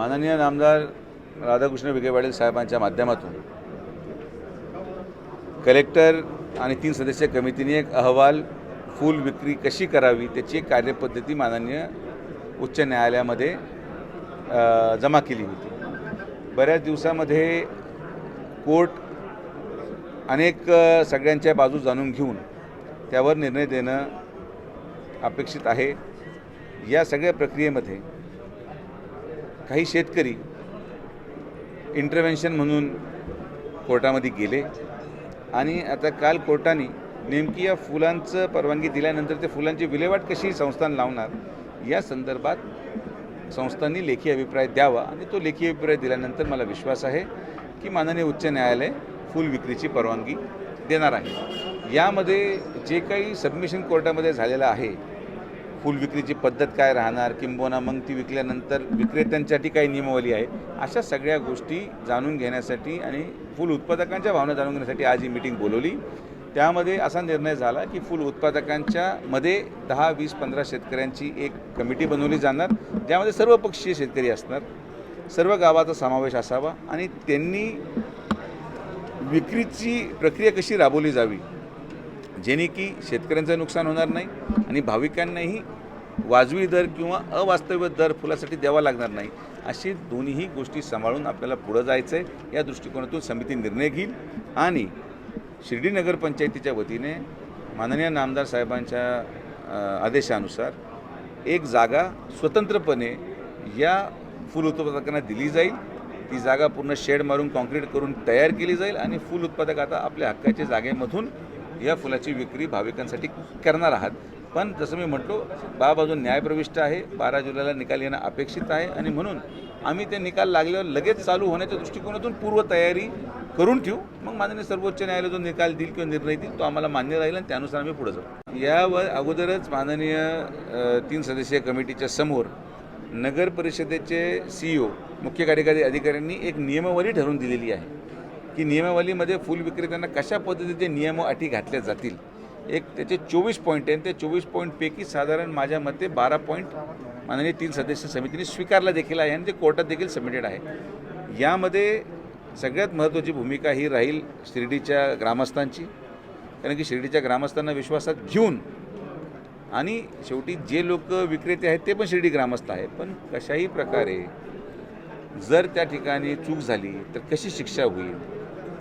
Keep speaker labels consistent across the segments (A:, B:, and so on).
A: माननीय नामदार राधाकृष्ण विखे पाटील साहेबांच्या माध्यमातून कलेक्टर आणि तीन सदस्यीय कमिटीने एक अहवाल फूल विक्री कशी करावी त्याची एक कार्यपद्धती माननीय उच्च न्यायालयामध्ये जमा केली होती. बऱ्याच दिवसामध्ये कोर्ट अनेक सगळ्यांच्या बाजू जाणून घेऊन त्यावर निर्णय देणं अपेक्षित आहे. या सगळ्या प्रक्रियेमध्ये काही शेतकरी इंटरव्हेन्शन म्हणून कोर्टामध्ये गेले. आणि आता काल कोर्टाने नेमकी या फुलांचं परवानगी दिल्यानंतर ते फुलांची विल्हेवाट कशी संस्थान लावणार या संदर्भात संस्थांनी लेखी अभिप्राय द्यावा. आणि तो लेखी अभिप्राय दिल्यानंतर मला विश्वास आहे की माननीय उच्च न्यायालय फुल विक्रीची परवानगी देणार आहे. यामध्ये जे काही सबमिशन कोर्टामध्ये झालेलं आहे फुल विक्रीची पद्धत काय राहणार किंबहुना मग ती विकल्यानंतर विक्रेत्यांसाठी काही नियमावली आहे. अशा सगळ्या गोष्टी जाणून घेण्यासाठी आणि फुल उत्पादकांच्या भावना जाणून घेण्यासाठी आज ही मीटिंग बोलवली. त्यामध्ये असा निर्णय झाला की फुल उत्पादकांच्या मध्ये दहा वीस पंधरा शेतकऱ्यांची एक कमिटी बनवली जाणार ज्यामध्ये सर्व पक्षीय शेतकरी असणार. सर्व गावाचा समावेश असावा आणि त्यांनी विक्रीची प्रक्रिया कशी राबवली जावी जेणे की शेतकऱ्यांचं नुकसान होणार नाही आणि भाविकांनाही वाजवी दर किंवा अवास्तव्य दर फुलासाठी द्यावा लागणार नाही. अशी दोन्हीही गोष्टी सांभाळून आपल्याला पुढं जायचं आहे या दृष्टिकोनातून समिती निर्णय घेईल आणि शिर्डी नगरपंचायतीच्या वतीने माननीय नामदार साहेबांच्या आदेशानुसार एक जागा स्वतंत्रपणे या फूल उत्पादकांना दिली जाईल. ती जागा पूर्ण शेड मारून कॉन्क्रीट करून तयार केली जाईल आणि फुल उत्पादक आता आपल्या हक्काच्या जागेमधून या फुलाची विक्री भाविकांसाठी करणार आहात. पण जसं मी म्हटलो बाब अजून न्यायप्रविष्ट आहे बारा जुलैला निकाल येणं अपेक्षित आहे आणि म्हणून आम्ही ते निकाल लागल्यावर लगेच चालू होण्याच्या दृष्टिकोनातून पूर्वतयारी करून ठेवू. मग माननीय सर्वोच्च न्यायालय जो निकाल देईल किंवा निर्णय देईल तो आम्हाला मान्य राहील आणि त्यानुसार आम्ही पुढे जाऊ. यावर अगोदरच माननीय तीन सदस्यीय कमिटीच्या समोर नगर परिषदेचे सी ओ मुख्य कार्यकारी अधिकाऱ्यांनी एक नियमावली ठरवून दिलेली आहे की नियमावलीमध्ये फुल विक्रेत्यांना कशा पद्धतीचे नियम अटी घातल्या जातील? एक त्याचे चोवीस पॉईंट आहे आणि चोवीस पॉईंटपैकी साधारण माझ्या मते बारा पॉईंट माननीय तीन सदस्य समितीने स्वीकारला देखील आहे आणि ते कोर्टात देखील सबमिटेड आहे. यामध्ये सगळ्यात महत्त्वाची भूमिका ही राहील शिर्डीच्या ग्रामस्थांची कारण की शिर्डीच्या ग्रामस्थांना विश्वासात घेऊन आणि शेवटी जे लोक विक्रेते आहेत ते पण शिर्डी ग्रामस्थ आहेत. पण कशाही प्रकारे जर त्या ठिकाणी चूक झाली तर कशी शिक्षा होईल?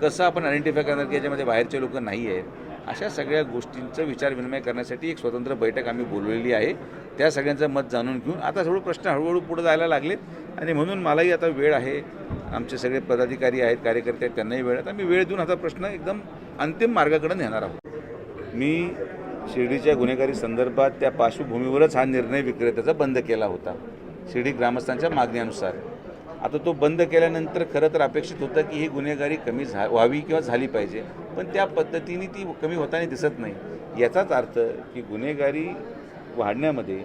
A: कसं आपण आयडेंटिफाय करणार की याच्यामध्ये बाहेरचे लोक नाही आहेत अशा सगळ्या गोष्टींचं विचारविनिमय करण्यासाठी एक स्वतंत्र बैठक आम्ही बोलवलेली आहे. त्या सगळ्यांचं मत जाणून घेऊन आता थोडं प्रश्न हळूहळू पुढे जायला लागलेत. आणि म्हणून मलाही आता वेळ आहे. आमचे सगळे पदाधिकारी आहेत कार्यकर्ते आहेत त्यांनाही वेळ आहे. आम्ही वेळ देऊन आता प्रश्न एकदम अंतिम मार्गाकडे नेणार आहोत. मी शिर्डीच्या गुन्हेगारी संदर्भात त्या पार्श्वभूमीवरच हा निर्णय विक्रेत्याचा बंद केला होता. शिर्डी ग्रामस्थांच्या मागण्यानुसार. आता तो बंद केल्यानंतर खरं तर अपेक्षित होतं की ही गुन्हेगारी कमी झा व्हावी किंवा झाली पाहिजे. पण त्या पद्धतीने ती कमी होताना दिसत नाही. याचाच अर्थ की गुन्हेगारी वाढण्यामध्ये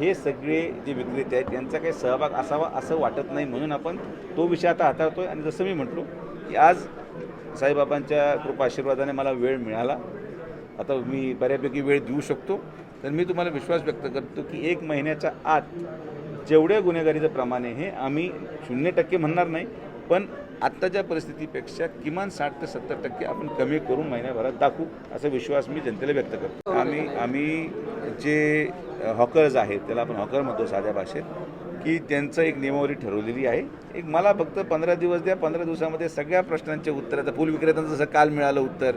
A: हे सगळे जे विक्रेते आहेत यांचा काही सहभाग असावा असं वाटत नाही म्हणून आपण तो विषय आता हाताळतो आहे आणि जसं मी म्हटलो की आज साईबाबांच्या कृपा आशीर्वादाने मला वेळ मिळाला. आता मी बऱ्यापैकी वेळ देऊ शकतो. तर मी तुम्हाला विश्वास व्यक्त करतो की एक महिन्याच्या आत जेवढ्या गुन्हेगारीचं प्रमाण आहे हे आम्ही शून्य टक्के म्हणणार नाही पण आत्ताच्या परिस्थितीपेक्षा किमान साठ ते सत्तर टक्के आपण कमी करून महिन्याभरात दाखवू असा विश्वास मी जनतेला व्यक्त करतो. आम्ही आम्ही जे हॉकर्स आहेत त्याला आपण हॉकर म्हणतो साध्या भाषेत की त्यांचं एक नियमावली ठरवलेली आहे. एक मला फक्त पंधरा दिवस द्या पंधरा दिवसामध्ये सगळ्या प्रश्नांचे उत्तर आता फुल विक्रेत्यांचं जसं काल मिळालं उत्तर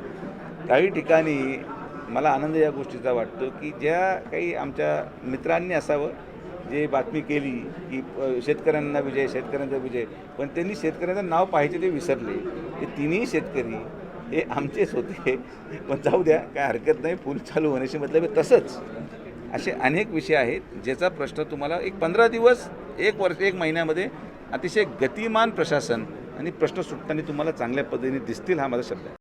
A: काही ठिकाणी मला आनंद या गोष्टीचा वाटतो की ज्या काही आमच्या मित्रांनी असावं जे बातमी केली की शेतकऱ्यांना विजय शेतकऱ्यांचा विजय पण त्यांनी शेतकऱ्यांचं नाव पाहायचे ते विसरले. ते तिन्ही शेतकरी हे आमचेच होते. पण जाऊ द्या काय हरकत नाही फुल चालू होण्याशी मतलब आहे तसंच. असे अनेक विषय आहेत ज्याचा प्रश्न तुम्हाला एक पंधरा दिवस एक वर्ष एक महिन्यामध्ये अतिशय गतिमान प्रशासन आणि प्रश्न सुटताना तुम्हाला चांगल्या पद्धतीने दिसतील हा माझा शब्द आहे.